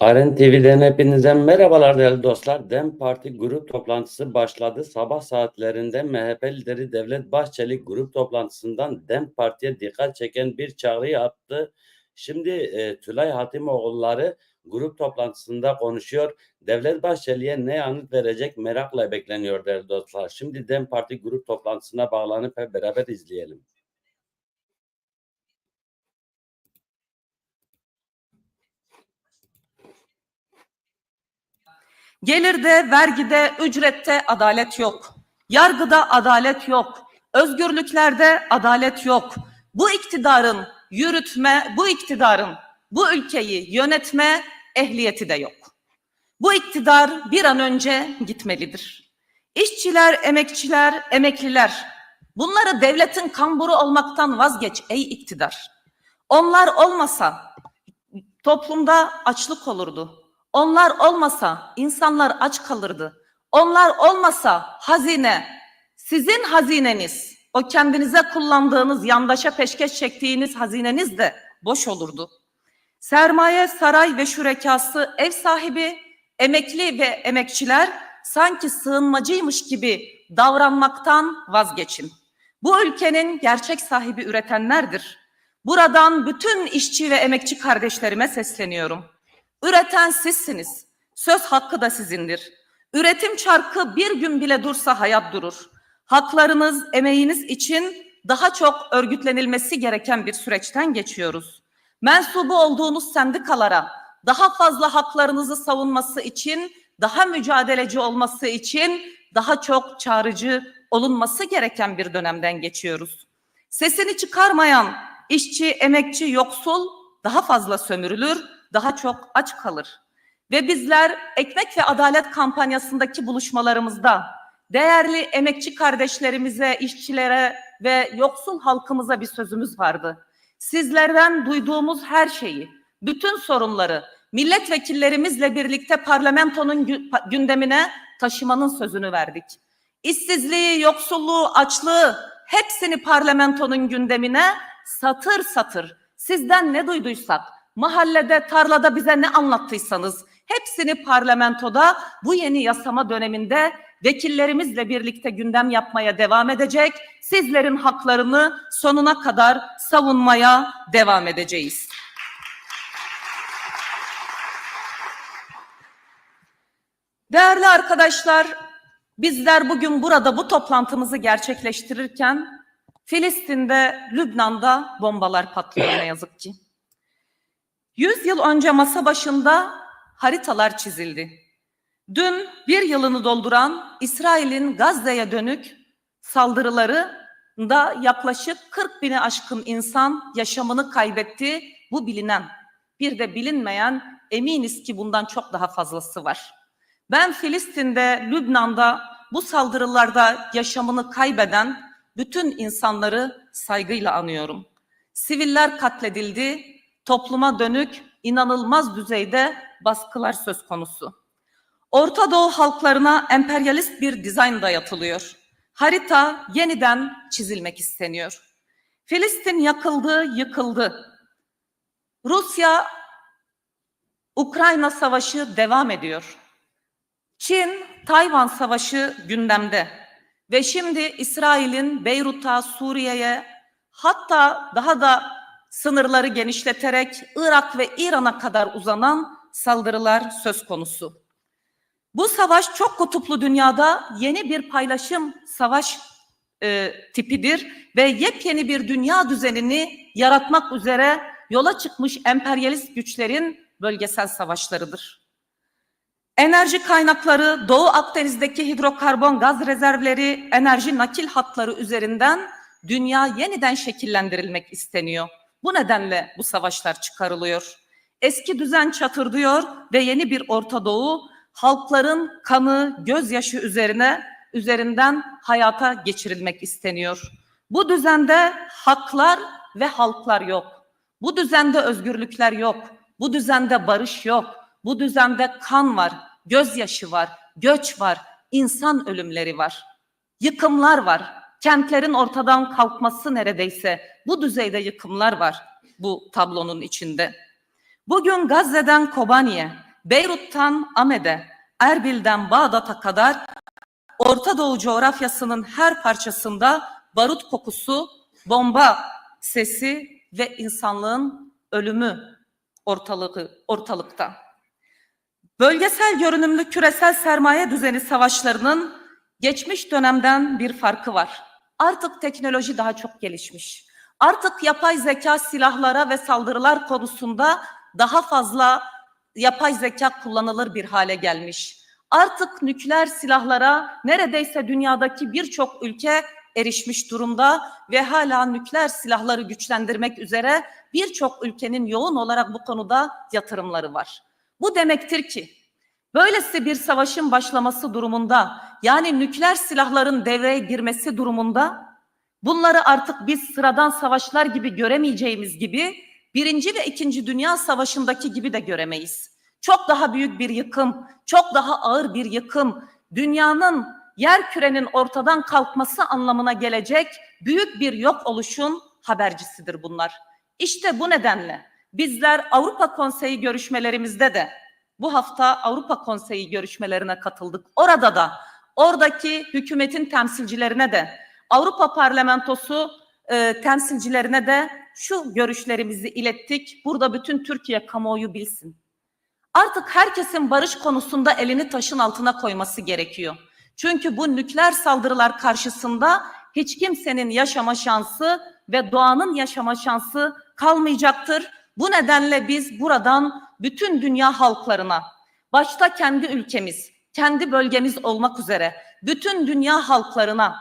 Aren TV'den hepinize merhabalar değerli dostlar. DEM Parti grup toplantısı başladı. Sabah saatlerinde MHP lideri Devlet Bahçeli grup toplantısından DEM Parti'ye dikkat çeken bir çağrı yaptı. Şimdi e, Tülay Hatimoğulları grup toplantısında konuşuyor. Devlet Bahçeli'ye ne yanıt verecek merakla bekleniyor değerli dostlar. Şimdi DEM Parti grup toplantısına bağlanıp hep beraber izleyelim. Gelirde, vergide, ücrette adalet yok. Yargıda adalet yok. Özgürlüklerde adalet yok. Bu iktidarın yürütme, bu iktidarın bu ülkeyi yönetme ehliyeti de yok. Bu iktidar bir an önce gitmelidir. İşçiler, emekçiler, emekliler bunları devletin kamburu olmaktan vazgeç ey iktidar. Onlar olmasa toplumda açlık olurdu. Onlar olmasa insanlar aç kalırdı. Onlar olmasa hazine, sizin hazineniz, o kendinize kullandığınız, yandaşa peşkeş çektiğiniz hazineniz de boş olurdu. Sermaye, saray ve şürekası ev sahibi, emekli ve emekçiler sanki sığınmacıymış gibi davranmaktan vazgeçin. Bu ülkenin gerçek sahibi üretenlerdir. Buradan bütün işçi ve emekçi kardeşlerime sesleniyorum. Üreten sizsiniz. Söz hakkı da sizindir. Üretim çarkı bir gün bile dursa hayat durur. Haklarınız, emeğiniz için daha çok örgütlenilmesi gereken bir süreçten geçiyoruz. Mensubu olduğunuz sendikalara daha fazla haklarınızı savunması için, daha mücadeleci olması için daha çok çağrıcı olunması gereken bir dönemden geçiyoruz. Sesini çıkarmayan işçi, emekçi, yoksul daha fazla sömürülür, daha çok aç kalır. Ve bizler ekmek ve adalet kampanyasındaki buluşmalarımızda değerli emekçi kardeşlerimize, işçilere ve yoksul halkımıza bir sözümüz vardı. Sizlerden duyduğumuz her şeyi, bütün sorunları milletvekillerimizle birlikte parlamentonun gündemine taşımanın sözünü verdik. İşsizliği, yoksulluğu, açlığı hepsini parlamentonun gündemine satır satır sizden ne duyduysak, mahallede, tarlada bize ne anlattıysanız hepsini parlamentoda bu yeni yasama döneminde vekillerimizle birlikte gündem yapmaya devam edecek. Sizlerin haklarını sonuna kadar savunmaya devam edeceğiz. Değerli arkadaşlar, bizler bugün burada bu toplantımızı gerçekleştirirken Filistin'de, Lübnan'da bombalar patlıyor ne yazık ki. Yüz yıl önce masa başında haritalar çizildi. Dün bir yılını dolduran İsrail'in Gazze'ye dönük saldırıları da yaklaşık 40 bini aşkın insan yaşamını kaybetti. Bu bilinen. Bir de bilinmeyen eminiz ki bundan çok daha fazlası var. Ben Filistin'de, Lübnan'da bu saldırılarda yaşamını kaybeden bütün insanları saygıyla anıyorum. Siviller katledildi, topluma dönük inanılmaz düzeyde baskılar söz konusu. Orta Doğu halklarına emperyalist bir dizayn dayatılıyor. Harita yeniden çizilmek isteniyor. Filistin yakıldı, yıkıldı. Rusya Ukrayna savaşı devam ediyor. Çin Tayvan savaşı gündemde. Ve şimdi İsrail'in Beyrut'a, Suriye'ye hatta daha da sınırları genişleterek Irak ve İran'a kadar uzanan saldırılar söz konusu. Bu savaş çok kutuplu dünyada yeni bir paylaşım savaş e, tipidir ve yepyeni bir dünya düzenini yaratmak üzere yola çıkmış emperyalist güçlerin bölgesel savaşlarıdır. Enerji kaynakları, Doğu Akdeniz'deki hidrokarbon gaz rezervleri, enerji nakil hatları üzerinden dünya yeniden şekillendirilmek isteniyor. Bu nedenle bu savaşlar çıkarılıyor. Eski düzen çatırdıyor ve yeni bir Orta Doğu halkların kanı, gözyaşı üzerine üzerinden hayata geçirilmek isteniyor. Bu düzende haklar ve halklar yok. Bu düzende özgürlükler yok. Bu düzende barış yok. Bu düzende kan var, gözyaşı var, göç var, insan ölümleri var. Yıkımlar var. Kentlerin ortadan kalkması neredeyse bu düzeyde yıkımlar var bu tablonun içinde. Bugün Gazze'den Kobani'ye, Beyrut'tan Amed'e, Erbil'den Bağdat'a kadar Orta Doğu coğrafyasının her parçasında barut kokusu, bomba sesi ve insanlığın ölümü ortalığı ortalıkta. Bölgesel görünümlü küresel sermaye düzeni savaşlarının geçmiş dönemden bir farkı var. Artık teknoloji daha çok gelişmiş. Artık yapay zeka silahlara ve saldırılar konusunda daha fazla yapay zeka kullanılır bir hale gelmiş. Artık nükleer silahlara neredeyse dünyadaki birçok ülke erişmiş durumda ve hala nükleer silahları güçlendirmek üzere birçok ülkenin yoğun olarak bu konuda yatırımları var. Bu demektir ki böylesi bir savaşın başlaması durumunda yani nükleer silahların devreye girmesi durumunda bunları artık biz sıradan savaşlar gibi göremeyeceğimiz gibi Birinci ve İkinci Dünya Savaşı'ndaki gibi de göremeyiz. Çok daha büyük bir yıkım, çok daha ağır bir yıkım, dünyanın yer kürenin ortadan kalkması anlamına gelecek büyük bir yok oluşun habercisidir bunlar. İşte bu nedenle bizler Avrupa Konseyi görüşmelerimizde de bu hafta Avrupa Konseyi görüşmelerine katıldık. Orada da oradaki hükümetin temsilcilerine de Avrupa Parlamentosu e, temsilcilerine de şu görüşlerimizi ilettik. Burada bütün Türkiye kamuoyu bilsin. Artık herkesin barış konusunda elini taşın altına koyması gerekiyor. Çünkü bu nükleer saldırılar karşısında hiç kimsenin yaşama şansı ve doğanın yaşama şansı kalmayacaktır. Bu nedenle biz buradan bütün dünya halklarına, başta kendi ülkemiz, kendi bölgemiz olmak üzere bütün dünya halklarına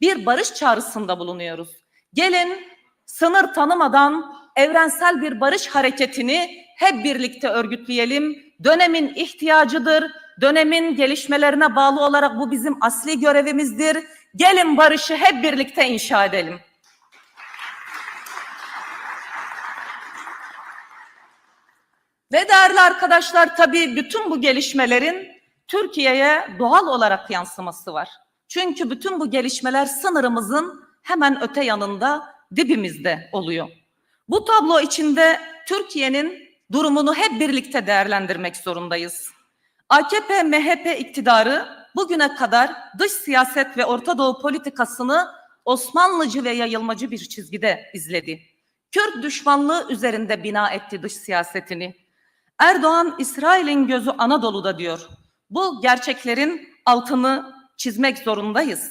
bir barış çağrısında bulunuyoruz. Gelin sınır tanımadan evrensel bir barış hareketini hep birlikte örgütleyelim. Dönemin ihtiyacıdır. Dönemin gelişmelerine bağlı olarak bu bizim asli görevimizdir. Gelin barışı hep birlikte inşa edelim. Ve değerli arkadaşlar tabii bütün bu gelişmelerin Türkiye'ye doğal olarak yansıması var. Çünkü bütün bu gelişmeler sınırımızın hemen öte yanında dibimizde oluyor. Bu tablo içinde Türkiye'nin durumunu hep birlikte değerlendirmek zorundayız. AKP MHP iktidarı bugüne kadar dış siyaset ve Orta Doğu politikasını Osmanlıcı ve yayılmacı bir çizgide izledi. Kürt düşmanlığı üzerinde bina etti dış siyasetini. Erdoğan İsrail'in gözü Anadolu'da diyor. Bu gerçeklerin altını çizmek zorundayız.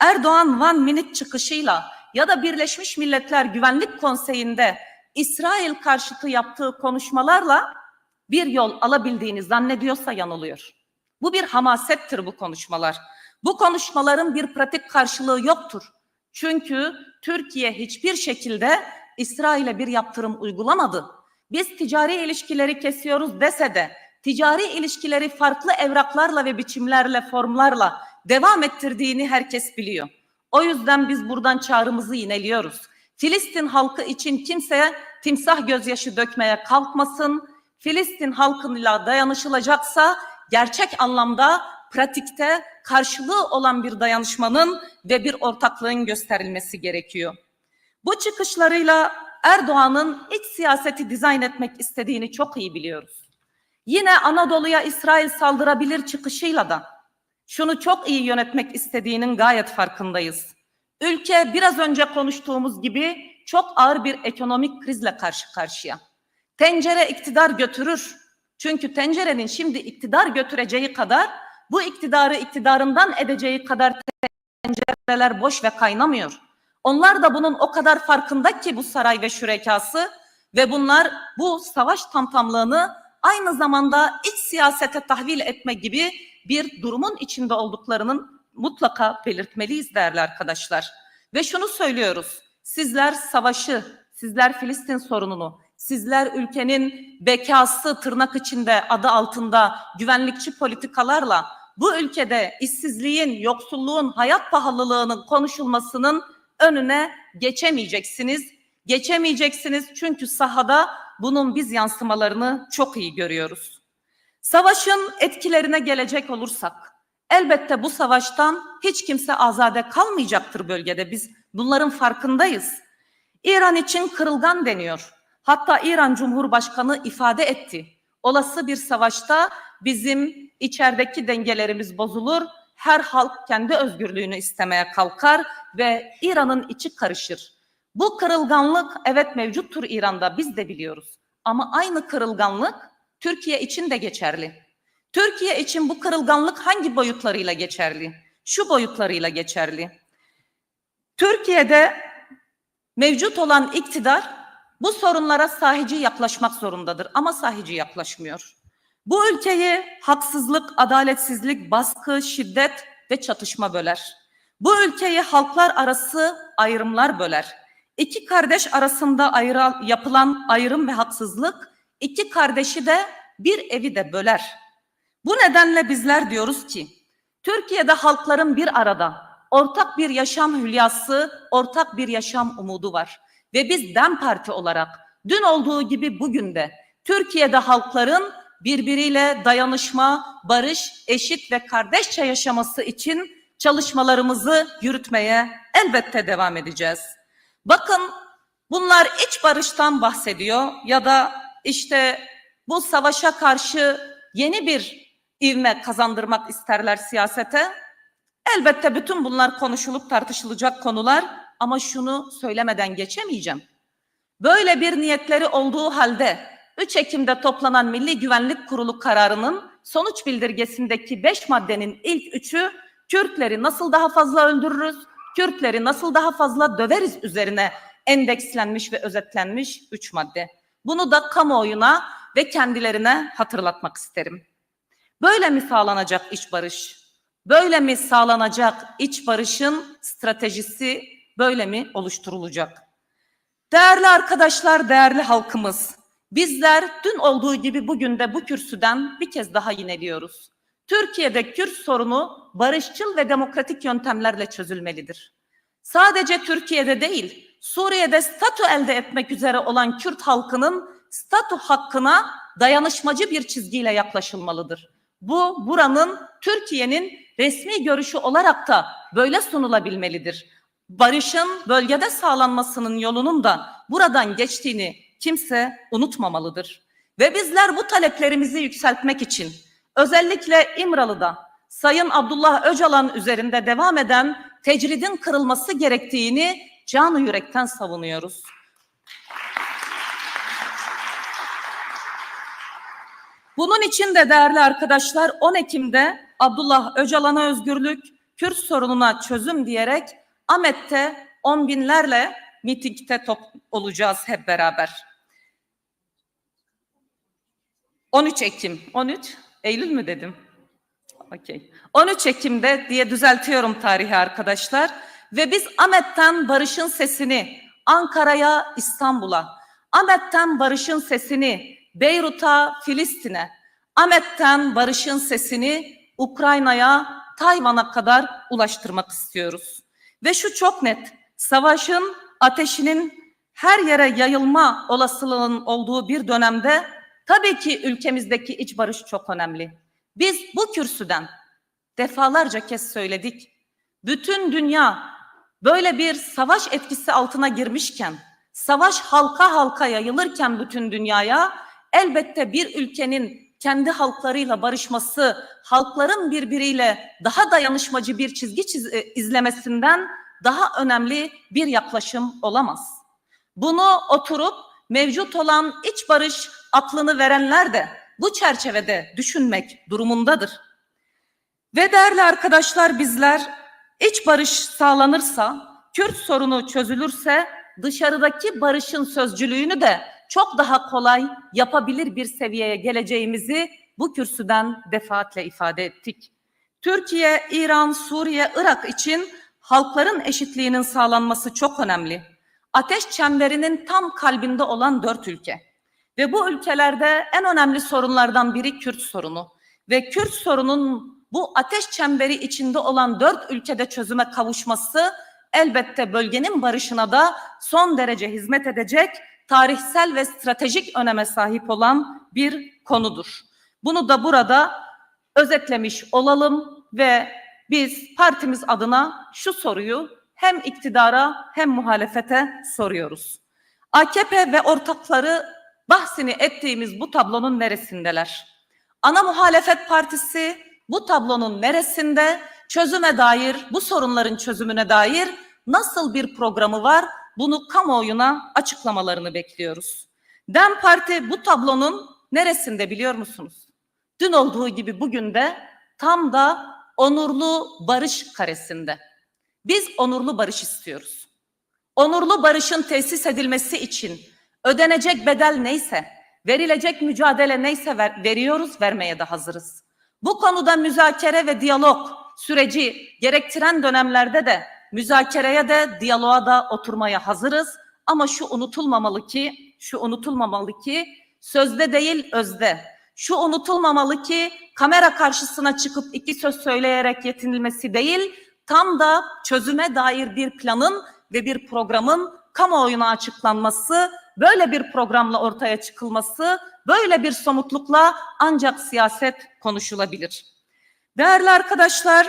Erdoğan Van Minute çıkışıyla ya da Birleşmiş Milletler Güvenlik Konseyi'nde İsrail karşıtı yaptığı konuşmalarla bir yol alabildiğini zannediyorsa yanılıyor. Bu bir hamasettir bu konuşmalar. Bu konuşmaların bir pratik karşılığı yoktur. Çünkü Türkiye hiçbir şekilde İsrail'e bir yaptırım uygulamadı. Biz ticari ilişkileri kesiyoruz dese de ticari ilişkileri farklı evraklarla ve biçimlerle, formlarla devam ettirdiğini herkes biliyor. O yüzden biz buradan çağrımızı yineliyoruz. Filistin halkı için kimseye timsah gözyaşı dökmeye kalkmasın. Filistin halkıyla dayanışılacaksa gerçek anlamda pratikte karşılığı olan bir dayanışmanın ve bir ortaklığın gösterilmesi gerekiyor. Bu çıkışlarıyla Erdoğan'ın iç siyaseti dizayn etmek istediğini çok iyi biliyoruz. Yine Anadolu'ya İsrail saldırabilir çıkışıyla da şunu çok iyi yönetmek istediğinin gayet farkındayız. Ülke biraz önce konuştuğumuz gibi çok ağır bir ekonomik krizle karşı karşıya. Tencere iktidar götürür. Çünkü tencerenin şimdi iktidar götüreceği kadar bu iktidarı iktidarından edeceği kadar tencereler boş ve kaynamıyor. Onlar da bunun o kadar farkında ki bu saray ve şürekası ve bunlar bu savaş tamtamlığını aynı zamanda iç siyasete tahvil etme gibi bir durumun içinde olduklarının mutlaka belirtmeliyiz değerli arkadaşlar. Ve şunu söylüyoruz. Sizler savaşı, sizler Filistin sorununu, sizler ülkenin bekası tırnak içinde adı altında güvenlikçi politikalarla bu ülkede işsizliğin, yoksulluğun, hayat pahalılığının konuşulmasının önüne geçemeyeceksiniz. Geçemeyeceksiniz çünkü sahada bunun biz yansımalarını çok iyi görüyoruz. Savaşın etkilerine gelecek olursak, elbette bu savaştan hiç kimse azade kalmayacaktır bölgede. Biz bunların farkındayız. İran için kırılgan deniyor. Hatta İran Cumhurbaşkanı ifade etti. olası bir savaşta bizim içerideki dengelerimiz bozulur. Her halk kendi özgürlüğünü istemeye kalkar ve İran'ın içi karışır. Bu kırılganlık evet mevcuttur İran'da biz de biliyoruz. Ama aynı kırılganlık Türkiye için de geçerli. Türkiye için bu kırılganlık hangi boyutlarıyla geçerli? Şu boyutlarıyla geçerli. Türkiye'de mevcut olan iktidar bu sorunlara sahici yaklaşmak zorundadır ama sahici yaklaşmıyor. Bu ülkeyi haksızlık, adaletsizlik, baskı, şiddet ve çatışma böler. Bu ülkeyi halklar arası ayrımlar böler. İki kardeş arasında ayrı, yapılan ayrım ve haksızlık iki kardeşi de bir evi de böler. Bu nedenle bizler diyoruz ki Türkiye'de halkların bir arada ortak bir yaşam hülyası, ortak bir yaşam umudu var. Ve biz DEM Parti olarak dün olduğu gibi bugün de Türkiye'de halkların birbiriyle dayanışma, barış, eşit ve kardeşçe yaşaması için çalışmalarımızı yürütmeye elbette devam edeceğiz. Bakın bunlar iç barıştan bahsediyor ya da işte bu savaşa karşı yeni bir ivme kazandırmak isterler siyasete. Elbette bütün bunlar konuşulup tartışılacak konular ama şunu söylemeden geçemeyeceğim. Böyle bir niyetleri olduğu halde 3 Ekim'de toplanan Milli Güvenlik Kurulu kararının sonuç bildirgesindeki 5 maddenin ilk üçü Kürtleri nasıl daha fazla öldürürüz, Kürtleri nasıl daha fazla döveriz üzerine endekslenmiş ve özetlenmiş 3 madde. Bunu da kamuoyuna ve kendilerine hatırlatmak isterim. Böyle mi sağlanacak iç barış? Böyle mi sağlanacak iç barışın stratejisi böyle mi oluşturulacak? Değerli arkadaşlar, değerli halkımız, bizler dün olduğu gibi bugün de bu kürsüden bir kez daha yineliyoruz. Türkiye'de Kürt sorunu barışçıl ve demokratik yöntemlerle çözülmelidir. Sadece Türkiye'de değil, Suriye'de statü elde etmek üzere olan Kürt halkının statü hakkına dayanışmacı bir çizgiyle yaklaşılmalıdır. Bu buranın Türkiye'nin resmi görüşü olarak da böyle sunulabilmelidir. Barışın bölgede sağlanmasının yolunun da buradan geçtiğini kimse unutmamalıdır. Ve bizler bu taleplerimizi yükseltmek için özellikle İmralı'da Sayın Abdullah Öcalan üzerinde devam eden tecridin kırılması gerektiğini canı yürekten savunuyoruz. Bunun için de değerli arkadaşlar 10 Ekim'de Abdullah Öcalan'a özgürlük, Kürt sorununa çözüm diyerek Ahmet'te on binlerle mitingde top olacağız hep beraber. 13 Ekim, 13 Eylül mü dedim? Okey. 13 Ekim'de diye düzeltiyorum tarihi arkadaşlar. Ve biz Ahmet'ten barışın sesini Ankara'ya, İstanbul'a, Ahmet'ten barışın sesini Beyrut'a, Filistin'e, Ahmet'ten barışın sesini Ukrayna'ya, Tayvan'a kadar ulaştırmak istiyoruz. Ve şu çok net, savaşın ateşinin her yere yayılma olasılığının olduğu bir dönemde tabii ki ülkemizdeki iç barış çok önemli. Biz bu kürsüden defalarca kez söyledik. Bütün dünya böyle bir savaş etkisi altına girmişken, savaş halka halka yayılırken bütün dünyaya elbette bir ülkenin kendi halklarıyla barışması, halkların birbiriyle daha dayanışmacı bir çizgi çiz- e, izlemesinden daha önemli bir yaklaşım olamaz. Bunu oturup mevcut olan iç barış aklını verenler de bu çerçevede düşünmek durumundadır. Ve değerli arkadaşlar bizler iç barış sağlanırsa, Kürt sorunu çözülürse dışarıdaki barışın sözcülüğünü de çok daha kolay yapabilir bir seviyeye geleceğimizi bu kürsüden defaatle ifade ettik. Türkiye, İran, Suriye, Irak için halkların eşitliğinin sağlanması çok önemli. Ateş çemberinin tam kalbinde olan dört ülke. Ve bu ülkelerde en önemli sorunlardan biri Kürt sorunu. Ve Kürt sorunun bu ateş çemberi içinde olan dört ülkede çözüme kavuşması elbette bölgenin barışına da son derece hizmet edecek tarihsel ve stratejik öneme sahip olan bir konudur. Bunu da burada özetlemiş olalım ve biz partimiz adına şu soruyu hem iktidara hem muhalefete soruyoruz. AKP ve ortakları bahsini ettiğimiz bu tablonun neresindeler? Ana muhalefet partisi bu tablonun neresinde? Çözüme dair, bu sorunların çözümüne dair nasıl bir programı var? Bunu kamuoyuna açıklamalarını bekliyoruz. DEM Parti bu tablonun neresinde biliyor musunuz? Dün olduğu gibi bugün de tam da onurlu barış karesinde. Biz onurlu barış istiyoruz. Onurlu barışın tesis edilmesi için ödenecek bedel neyse, verilecek mücadele neyse ver- veriyoruz, vermeye de hazırız. Bu konuda müzakere ve diyalog süreci gerektiren dönemlerde de müzakereye de diyaloğa da oturmaya hazırız. Ama şu unutulmamalı ki, şu unutulmamalı ki sözde değil özde. Şu unutulmamalı ki kamera karşısına çıkıp iki söz söyleyerek yetinilmesi değil, tam da çözüme dair bir planın ve bir programın kamuoyuna açıklanması, böyle bir programla ortaya çıkılması, böyle bir somutlukla ancak siyaset konuşulabilir. Değerli arkadaşlar,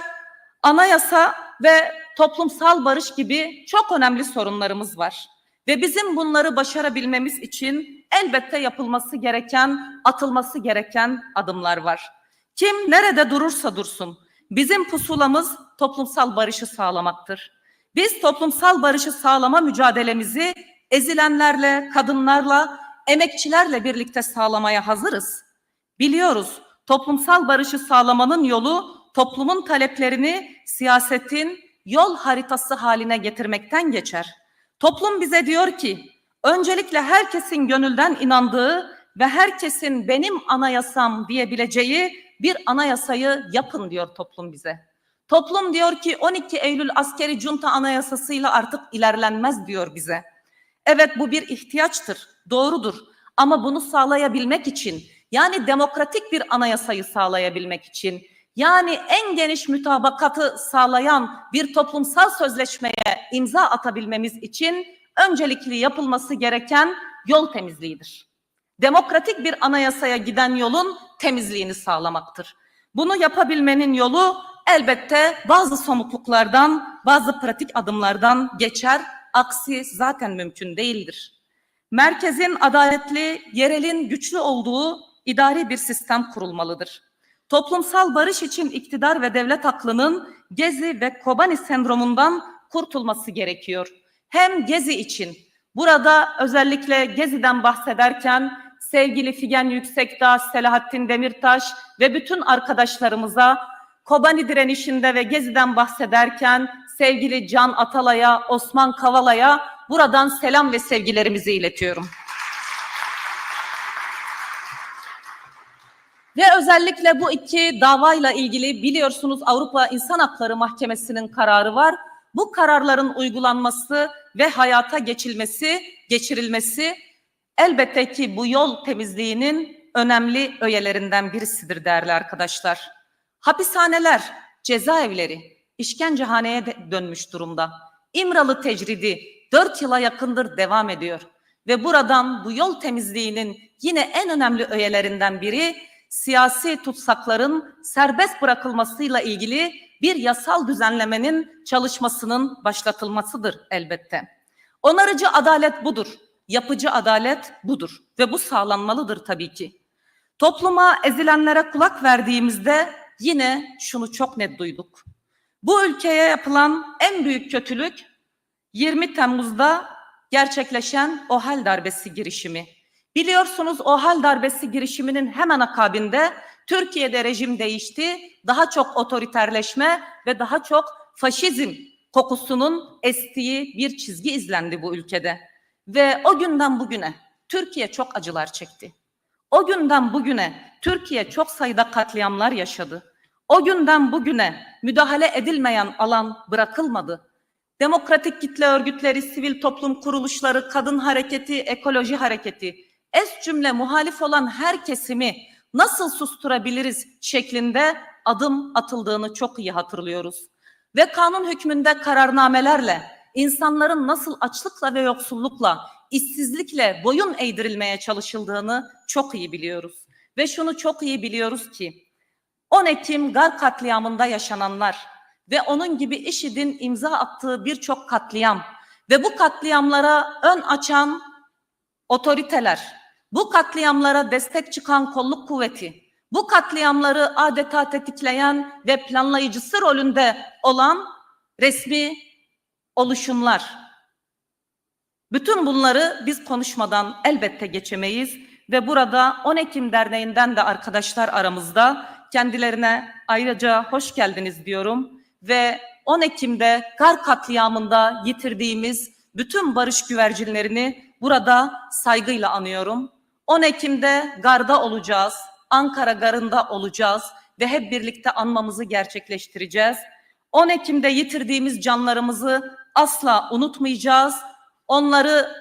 anayasa ve toplumsal barış gibi çok önemli sorunlarımız var. Ve bizim bunları başarabilmemiz için elbette yapılması gereken, atılması gereken adımlar var. Kim nerede durursa dursun, bizim pusulamız toplumsal barışı sağlamaktır. Biz toplumsal barışı sağlama mücadelemizi ezilenlerle, kadınlarla, emekçilerle birlikte sağlamaya hazırız. Biliyoruz toplumsal barışı sağlamanın yolu toplumun taleplerini siyasetin yol haritası haline getirmekten geçer. Toplum bize diyor ki öncelikle herkesin gönülden inandığı ve herkesin benim anayasam diyebileceği bir anayasayı yapın diyor toplum bize. Toplum diyor ki 12 Eylül askeri junta anayasasıyla artık ilerlenmez diyor bize. Evet bu bir ihtiyaçtır, doğrudur. Ama bunu sağlayabilmek için, yani demokratik bir anayasayı sağlayabilmek için, yani en geniş mütabakatı sağlayan bir toplumsal sözleşmeye imza atabilmemiz için öncelikli yapılması gereken yol temizliğidir. Demokratik bir anayasaya giden yolun temizliğini sağlamaktır. Bunu yapabilmenin yolu elbette bazı somutluklardan, bazı pratik adımlardan geçer. Aksi zaten mümkün değildir. Merkezin adaletli, yerelin güçlü olduğu idari bir sistem kurulmalıdır. Toplumsal barış için iktidar ve devlet aklının Gezi ve Kobani sendromundan kurtulması gerekiyor. Hem Gezi için, burada özellikle Gezi'den bahsederken sevgili Figen Yüksekdağ, Selahattin Demirtaş ve bütün arkadaşlarımıza Kobani direnişinde ve Gezi'den bahsederken sevgili Can Atalay'a, Osman Kavala'ya buradan selam ve sevgilerimizi iletiyorum. Ve özellikle bu iki davayla ilgili biliyorsunuz Avrupa İnsan Hakları Mahkemesi'nin kararı var. Bu kararların uygulanması ve hayata geçilmesi, geçirilmesi elbette ki bu yol temizliğinin önemli öğelerinden birisidir değerli arkadaşlar. Hapishaneler, cezaevleri işkencehaneye dönmüş durumda. İmralı tecridi 4 yıla yakındır devam ediyor. Ve buradan bu yol temizliğinin yine en önemli öğelerinden biri siyasi tutsakların serbest bırakılmasıyla ilgili bir yasal düzenlemenin çalışmasının başlatılmasıdır elbette. Onarıcı adalet budur. Yapıcı adalet budur ve bu sağlanmalıdır tabii ki. Topluma ezilenlere kulak verdiğimizde yine şunu çok net duyduk. Bu ülkeye yapılan en büyük kötülük 20 Temmuz'da gerçekleşen OHAL darbesi girişimi. Biliyorsunuz OHAL darbesi girişiminin hemen akabinde Türkiye'de rejim değişti. Daha çok otoriterleşme ve daha çok faşizm kokusunun estiği bir çizgi izlendi bu ülkede. Ve o günden bugüne Türkiye çok acılar çekti. O günden bugüne Türkiye çok sayıda katliamlar yaşadı. O günden bugüne müdahale edilmeyen alan bırakılmadı. Demokratik kitle örgütleri, sivil toplum kuruluşları, kadın hareketi, ekoloji hareketi, es cümle muhalif olan her kesimi nasıl susturabiliriz şeklinde adım atıldığını çok iyi hatırlıyoruz. Ve kanun hükmünde kararnamelerle insanların nasıl açlıkla ve yoksullukla, işsizlikle boyun eğdirilmeye çalışıldığını çok iyi biliyoruz. Ve şunu çok iyi biliyoruz ki 10 Ekim Gar katliamında yaşananlar ve onun gibi IŞİD'in imza attığı birçok katliam ve bu katliamlara ön açan otoriteler, bu katliamlara destek çıkan kolluk kuvveti, bu katliamları adeta tetikleyen ve planlayıcısı rolünde olan resmi oluşumlar. Bütün bunları biz konuşmadan elbette geçemeyiz ve burada 10 Ekim Derneği'nden de arkadaşlar aramızda kendilerine ayrıca hoş geldiniz diyorum ve 10 Ekim'de Gar katliamında yitirdiğimiz bütün barış güvercinlerini burada saygıyla anıyorum. 10 Ekim'de Gar'da olacağız, Ankara Garı'nda olacağız ve hep birlikte anmamızı gerçekleştireceğiz. 10 Ekim'de yitirdiğimiz canlarımızı asla unutmayacağız. Onları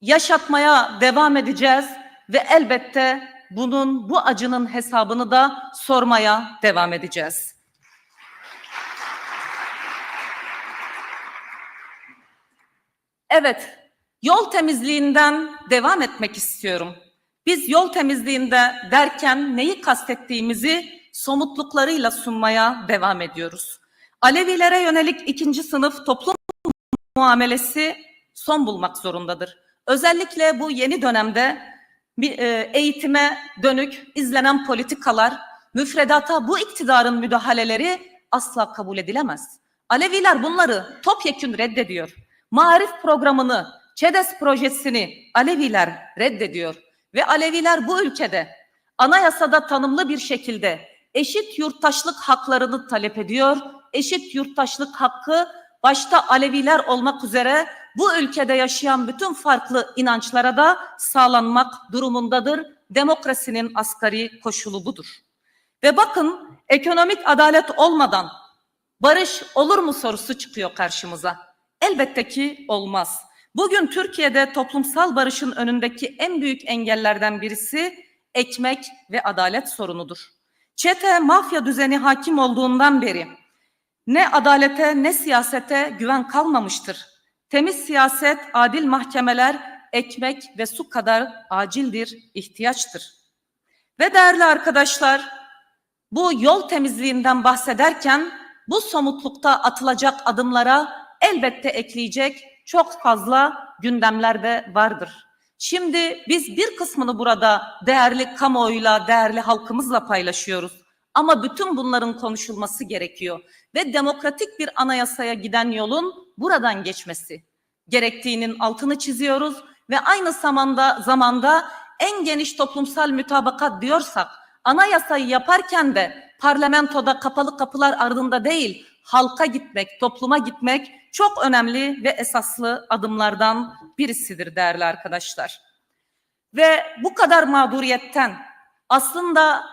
yaşatmaya devam edeceğiz ve elbette bunun bu acının hesabını da sormaya devam edeceğiz. Evet, yol temizliğinden devam etmek istiyorum. Biz yol temizliğinde derken neyi kastettiğimizi somutluklarıyla sunmaya devam ediyoruz. Alevilere yönelik ikinci sınıf toplum muamelesi son bulmak zorundadır. Özellikle bu yeni dönemde bir, e, eğitime dönük izlenen politikalar, müfredata bu iktidarın müdahaleleri asla kabul edilemez. Aleviler bunları topyekün reddediyor. Marif programını, ÇEDES projesini Aleviler reddediyor. Ve Aleviler bu ülkede anayasada tanımlı bir şekilde eşit yurttaşlık haklarını talep ediyor. Eşit yurttaşlık hakkı başta Aleviler olmak üzere bu ülkede yaşayan bütün farklı inançlara da sağlanmak durumundadır. Demokrasinin asgari koşulu budur. Ve bakın ekonomik adalet olmadan barış olur mu sorusu çıkıyor karşımıza. Elbette ki olmaz. Bugün Türkiye'de toplumsal barışın önündeki en büyük engellerden birisi ekmek ve adalet sorunudur. Çete mafya düzeni hakim olduğundan beri ne adalete ne siyasete güven kalmamıştır. Temiz siyaset, adil mahkemeler, ekmek ve su kadar acildir, ihtiyaçtır. Ve değerli arkadaşlar, bu yol temizliğinden bahsederken bu somutlukta atılacak adımlara elbette ekleyecek çok fazla gündemler de vardır. Şimdi biz bir kısmını burada değerli kamuoyuyla, değerli halkımızla paylaşıyoruz. Ama bütün bunların konuşulması gerekiyor ve demokratik bir anayasaya giden yolun buradan geçmesi gerektiğinin altını çiziyoruz ve aynı zamanda zamanda en geniş toplumsal mütabakat diyorsak anayasayı yaparken de parlamentoda kapalı kapılar ardında değil halka gitmek, topluma gitmek çok önemli ve esaslı adımlardan birisidir değerli arkadaşlar. Ve bu kadar mağduriyetten aslında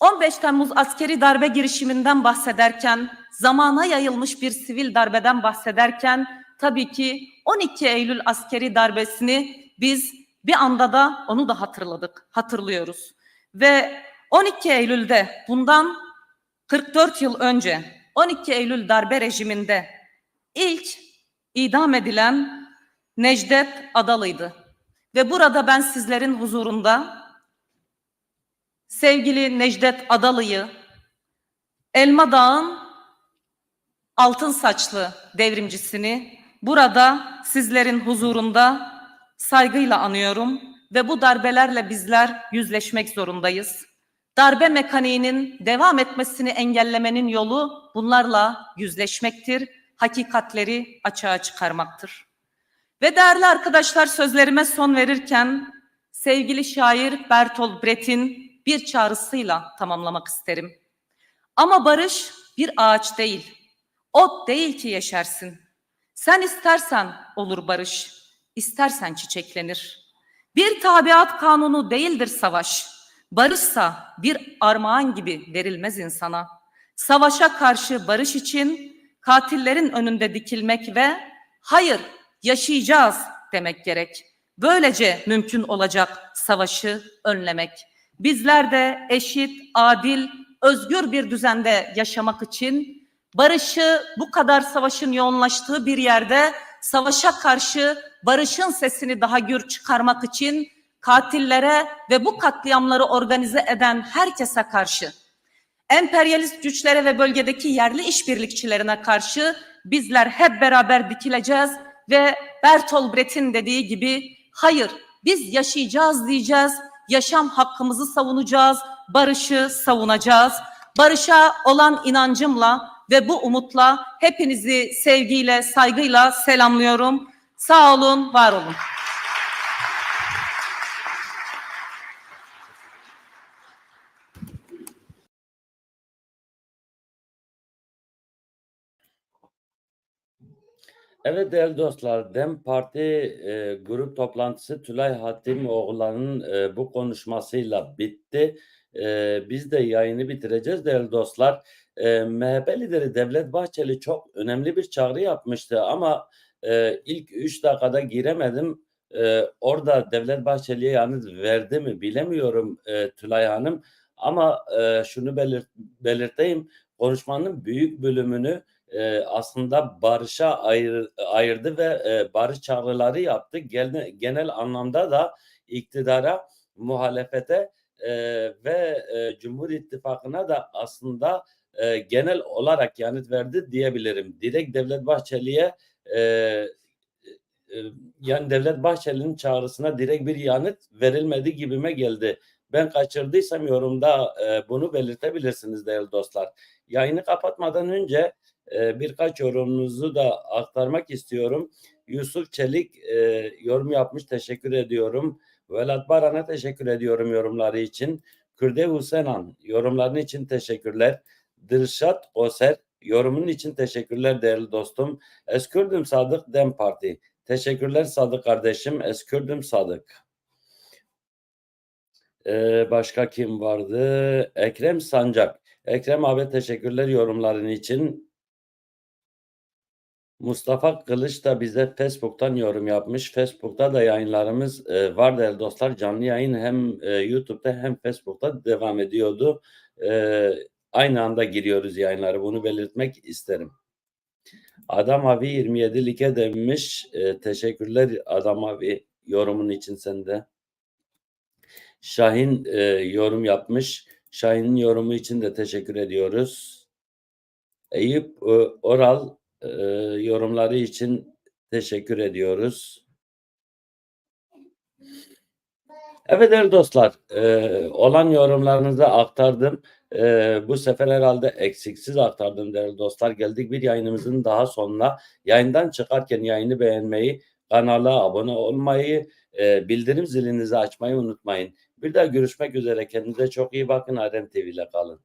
15 Temmuz askeri darbe girişiminden bahsederken, zamana yayılmış bir sivil darbeden bahsederken tabii ki 12 Eylül askeri darbesini biz bir anda da onu da hatırladık, hatırlıyoruz. Ve 12 Eylül'de bundan 44 yıl önce 12 Eylül darbe rejiminde ilk idam edilen Necdet Adalı'ydı. Ve burada ben sizlerin huzurunda sevgili Necdet Adalı'yı Elma Dağ'ın altın saçlı devrimcisini burada sizlerin huzurunda saygıyla anıyorum ve bu darbelerle bizler yüzleşmek zorundayız. Darbe mekaniğinin devam etmesini engellemenin yolu bunlarla yüzleşmektir, hakikatleri açığa çıkarmaktır. Ve değerli arkadaşlar sözlerime son verirken sevgili şair Bertolt Brecht'in bir çağrısıyla tamamlamak isterim. Ama barış bir ağaç değil, ot değil ki yeşersin. Sen istersen olur barış, istersen çiçeklenir. Bir tabiat kanunu değildir savaş. Barışsa bir armağan gibi verilmez insana. Savaşa karşı barış için katillerin önünde dikilmek ve hayır yaşayacağız demek gerek. Böylece mümkün olacak savaşı önlemek. Bizler de eşit, adil, özgür bir düzende yaşamak için barışı bu kadar savaşın yoğunlaştığı bir yerde savaşa karşı barışın sesini daha gür çıkarmak için katillere ve bu katliamları organize eden herkese karşı emperyalist güçlere ve bölgedeki yerli işbirlikçilerine karşı bizler hep beraber dikileceğiz ve Bertolt Brecht'in dediği gibi hayır Biz yaşayacağız diyeceğiz, yaşam hakkımızı savunacağız, barışı savunacağız. Barışa olan inancımla ve bu umutla hepinizi sevgiyle, saygıyla selamlıyorum. Sağ olun, var olun. Evet değerli dostlar, DEM Parti e, grup toplantısı Tülay Hatimoğulları'nın e, bu konuşmasıyla bitti. E, biz de yayını bitireceğiz değerli dostlar. E, MHP lideri Devlet Bahçeli çok önemli bir çağrı yapmıştı ama e, ilk 3 dakikada giremedim. E, orada Devlet Bahçeli'ye yanıt verdi mi bilemiyorum e, Tülay Hanım. Ama e, şunu belirt, belirteyim, konuşmanın büyük bölümünü e, aslında barışa ayır, ayırdı ve e, barış çağrıları yaptı. Genel, genel anlamda da iktidara, muhalefete e, ve e, Cumhur İttifakı'na da aslında e, genel olarak yanıt verdi diyebilirim. Direkt Devlet Bahçeli'ye e, e, yani Devlet Bahçeli'nin çağrısına direkt bir yanıt verilmedi gibime geldi. Ben kaçırdıysam yorumda e, bunu belirtebilirsiniz değerli dostlar. Yayını kapatmadan önce e, birkaç yorumunuzu da aktarmak istiyorum. Yusuf Çelik e, yorum yapmış. Teşekkür ediyorum. Velat Baran'a teşekkür ediyorum yorumları için. Kürde Hüsenan yorumların için teşekkürler. Dırşat Oser yorumun için teşekkürler değerli dostum. Eskürdüm Sadık Dem Parti. Teşekkürler Sadık kardeşim. Eskürdüm Sadık. Ee, başka kim vardı? Ekrem Sancak. Ekrem abi teşekkürler yorumların için. Mustafa Kılıç da bize Facebook'tan yorum yapmış. Facebook'ta da yayınlarımız e, var değerli dostlar. Canlı yayın hem e, YouTube'da hem Facebook'ta devam ediyordu. E, aynı anda giriyoruz yayınları. Bunu belirtmek isterim. Adam abi 27 like demiş. E, teşekkürler Adam abi yorumun için sende. Şahin e, yorum yapmış. Şahin'in yorumu için de teşekkür ediyoruz. Eyüp e, Oral yorumları için teşekkür ediyoruz. Evet değerli dostlar, olan yorumlarınızı aktardım. E, bu sefer herhalde eksiksiz aktardım değerli dostlar. Geldik bir yayınımızın daha sonuna. Yayından çıkarken yayını beğenmeyi, kanala abone olmayı, e, bildirim zilinizi açmayı unutmayın. Bir daha görüşmek üzere. Kendinize çok iyi bakın. Adem TV ile kalın.